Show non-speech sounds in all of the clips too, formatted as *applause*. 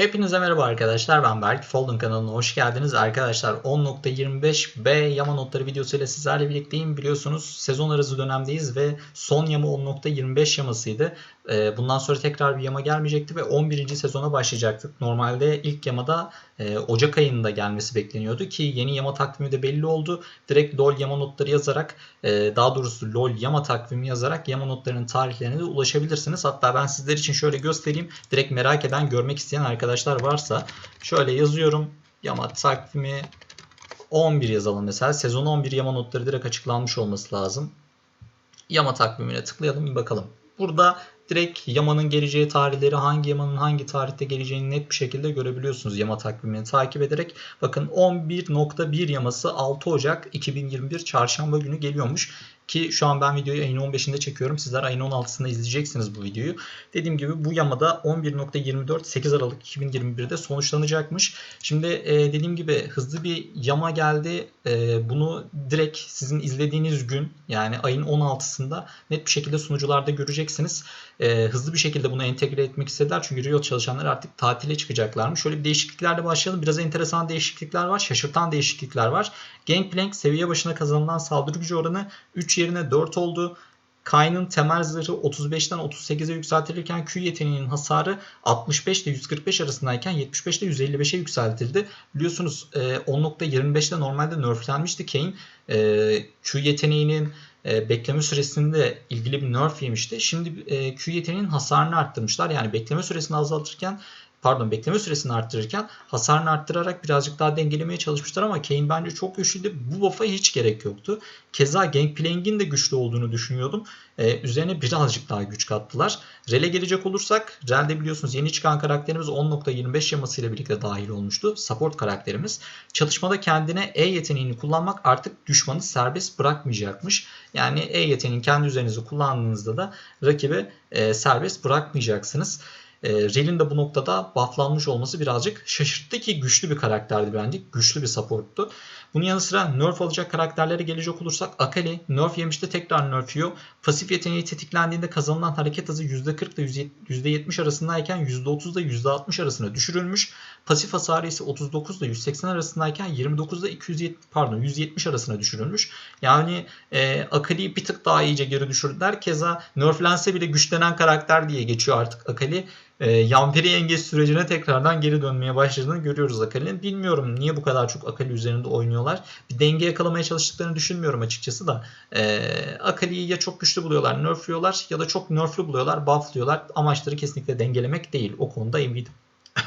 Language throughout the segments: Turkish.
Hepinize merhaba arkadaşlar ben Berk. Folding kanalına hoş geldiniz. Arkadaşlar 10.25B yama notları videosuyla sizlerle birlikteyim. Biliyorsunuz sezon arası dönemdeyiz ve son yama 10.25 yamasıydı. Ee, Bundan sonra tekrar bir yama gelmeyecekti ve 11. sezona başlayacaktık. Normalde ilk yamada e, Ocak ayında gelmesi bekleniyordu ki yeni yama takvimi de belli oldu. Direkt LOL yama notları yazarak e, daha doğrusu LOL yama takvimi yazarak yama notlarının tarihlerine de ulaşabilirsiniz. Hatta ben sizler için şöyle göstereyim. Direkt merak eden, görmek isteyen arkadaşlar varsa şöyle yazıyorum. Yama takvimi 11 yazalım mesela. Sezon 11 yama notları direkt açıklanmış olması lazım. Yama takvimine tıklayalım bir bakalım. Burada direkt yamanın geleceği tarihleri hangi yamanın hangi tarihte geleceğini net bir şekilde görebiliyorsunuz yama takvimini takip ederek. Bakın 11.1 yaması 6 Ocak 2021 çarşamba günü geliyormuş. Ki şu an ben videoyu ayın 15'inde çekiyorum. Sizler ayın 16'sında izleyeceksiniz bu videoyu. Dediğim gibi bu yamada 11.24 8 Aralık 2021'de sonuçlanacakmış. Şimdi e, dediğim gibi hızlı bir yama geldi. E, bunu direkt sizin izlediğiniz gün yani ayın 16'sında net bir şekilde sunucularda göreceksiniz. E, hızlı bir şekilde bunu entegre etmek istediler. Çünkü Riot çalışanları artık tatile çıkacaklarmış. Şöyle bir değişikliklerle başlayalım. Biraz enteresan değişiklikler var. Şaşırtan değişiklikler var. Gangplank seviye başına kazanılan saldırı gücü oranı 3 yerine 4 oldu. Kayn'ın temel zırhı 35'ten 38'e yükseltilirken Q yeteneğinin hasarı 65 ile 145 arasındayken 75 ile 155'e yükseltildi. Biliyorsunuz e, 10.25'te normalde nerflenmişti Kayn. E, Q yeteneğinin e, bekleme süresinde ilgili bir nerf yemişti. Şimdi e, Q yeteneğinin hasarını arttırmışlar. Yani bekleme süresini azaltırken pardon bekleme süresini arttırırken hasarını arttırarak birazcık daha dengelemeye çalışmışlar ama Kane bence çok güçlüydü. Bu buff'a hiç gerek yoktu. Keza Gangplank'in de güçlü olduğunu düşünüyordum. Ee, üzerine birazcık daha güç kattılar. Rel'e gelecek olursak Rel'de biliyorsunuz yeni çıkan karakterimiz 10.25 yamasıyla birlikte dahil olmuştu. Support karakterimiz. Çatışmada kendine E yeteneğini kullanmak artık düşmanı serbest bırakmayacakmış. Yani E yeteneğini kendi üzerinize kullandığınızda da rakibi e, serbest bırakmayacaksınız. E, Rel'in de bu noktada bufflanmış olması birazcık şaşırttı ki güçlü bir karakterdi bence. Güçlü bir supporttu. Bunun yanı sıra nerf alacak karakterlere gelecek olursak Akali nerf yemişti tekrar nerf yiyor. Pasif yeteneği tetiklendiğinde kazanılan hareket hızı %40 ile %70 arasındayken %30 ile %60 arasına düşürülmüş. Pasif hasarı ise 39 ile 180 arasındayken 29 ile 270 pardon 170 arasına düşürülmüş. Yani e, Akali'yi bir tık daha iyice geri düşürdüler. Keza nerflense bile güçlenen karakter diye geçiyor artık Akali e, Yampiri yengeç sürecine tekrardan geri dönmeye başladığını görüyoruz Akali'nin. Bilmiyorum niye bu kadar çok Akali üzerinde oynuyorlar. Bir denge yakalamaya çalıştıklarını düşünmüyorum açıkçası da. E, Akali'yi ya çok güçlü buluyorlar, nerfliyorlar ya da çok nerflü buluyorlar, bufflıyorlar. Amaçları kesinlikle dengelemek değil. O konuda eminim. *laughs*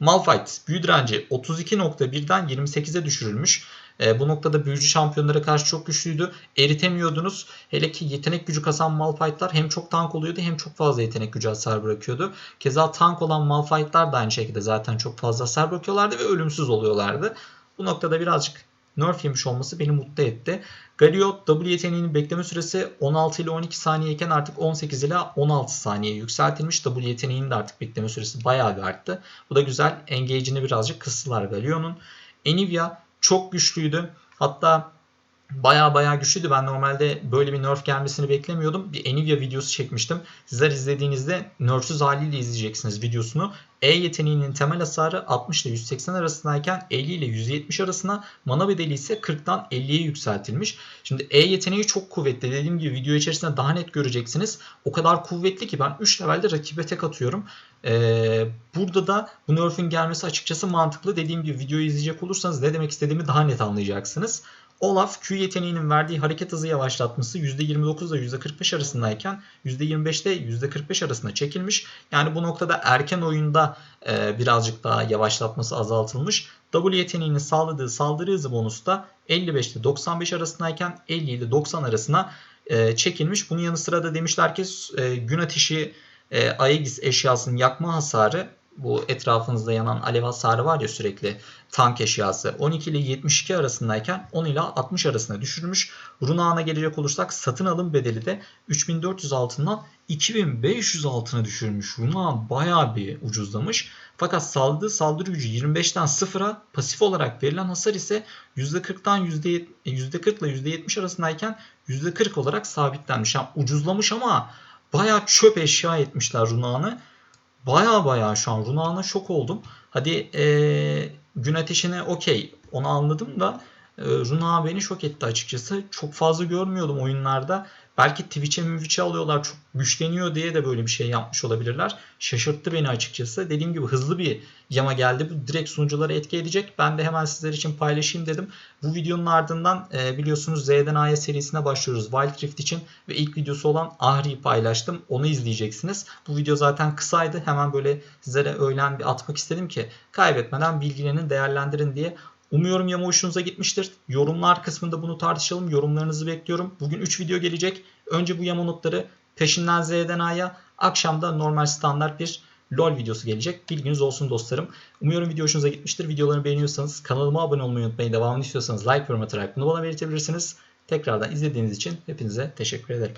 Malphite büyü direnci 32.1'den 28'e düşürülmüş. E, bu noktada büyücü şampiyonlara karşı çok güçlüydü. Eritemiyordunuz. Hele ki yetenek gücü kasan Malphite'lar hem çok tank oluyordu hem çok fazla yetenek gücü hasar bırakıyordu. Keza tank olan Malphite'lar da aynı şekilde zaten çok fazla hasar bırakıyorlardı ve ölümsüz oluyorlardı. Bu noktada birazcık nerf yemiş olması beni mutlu etti. Galio W yeteneğinin bekleme süresi 16 ile 12 saniyeyken artık 18 ile 16 saniye yükseltilmiş. W yeteneğinin de artık bekleme süresi bayağı bir arttı. Bu da güzel. Engage'ini birazcık kıstılar Galio'nun. Enivia çok güçlüydü. Hatta baya baya güçlüydü. Ben normalde böyle bir nerf gelmesini beklemiyordum. Bir Nvidia videosu çekmiştim. Sizler izlediğinizde nerfsüz haliyle izleyeceksiniz videosunu. E yeteneğinin temel hasarı 60 ile 180 arasındayken 50 ile 170 arasına mana bedeli ise 40'tan 50'ye yükseltilmiş. Şimdi E yeteneği çok kuvvetli. Dediğim gibi video içerisinde daha net göreceksiniz. O kadar kuvvetli ki ben 3 levelde rakibe tek atıyorum. Ee, burada da bu nerf'ün gelmesi açıkçası mantıklı. Dediğim gibi videoyu izleyecek olursanız ne demek istediğimi daha net anlayacaksınız. Olaf Q yeteneğinin verdiği hareket hızı yavaşlatması %29 ile %45 arasındayken %25'te %45 arasında çekilmiş. Yani bu noktada erken oyunda e, birazcık daha yavaşlatması azaltılmış. W yeteneğinin sağladığı saldırı hızı bonusu da 55 ile 95 arasındayken 50 ile 90 arasına e, çekilmiş. Bunun yanı sıra da demişler ki e, gün ateşi e, Aegis eşyasının yakma hasarı bu etrafınızda yanan alev hasarı var ya sürekli tank eşyası 12 ile 72 arasındayken 10 ile 60 arasına düşürmüş. Runağına gelecek olursak satın alım bedeli de 3400 altından 2500 altına düşürmüş. Runağ bayağı bir ucuzlamış. Fakat saldığı saldırı gücü 25'ten 0'a pasif olarak verilen hasar ise %40'dan %40 ile %70 arasındayken %40 olarak sabitlenmiş. Yani ucuzlamış ama bayağı çöp eşya etmişler runağını. Baya baya şu an Runa'na şok oldum. Hadi eee gün ateşine okey onu anladım da e, Runa beni şok etti açıkçası. Çok fazla görmüyordum oyunlarda. Belki Twitch'e Twitch'e alıyorlar çok güçleniyor diye de böyle bir şey yapmış olabilirler. Şaşırttı beni açıkçası. Dediğim gibi hızlı bir yama geldi. Bu direkt sunucuları etki edecek. Ben de hemen sizler için paylaşayım dedim. Bu videonun ardından e, biliyorsunuz Z'den A'ya serisine başlıyoruz Wild Rift için ve ilk videosu olan Ahri'yi paylaştım. Onu izleyeceksiniz. Bu video zaten kısaydı. Hemen böyle sizlere öğlen bir atmak istedim ki kaybetmeden bilgilerini değerlendirin diye. Umuyorum yama hoşunuza gitmiştir. Yorumlar kısmında bunu tartışalım. Yorumlarınızı bekliyorum. Bugün 3 video gelecek. Önce bu yama notları peşinden Z'den A'ya. Akşam da normal standart bir LOL videosu gelecek. Bilginiz olsun dostlarım. Umuyorum video hoşunuza gitmiştir. Videoları beğeniyorsanız kanalıma abone olmayı unutmayın. Devamını istiyorsanız like yorum atarak bunu bana belirtebilirsiniz. Tekrardan izlediğiniz için hepinize teşekkür ederim.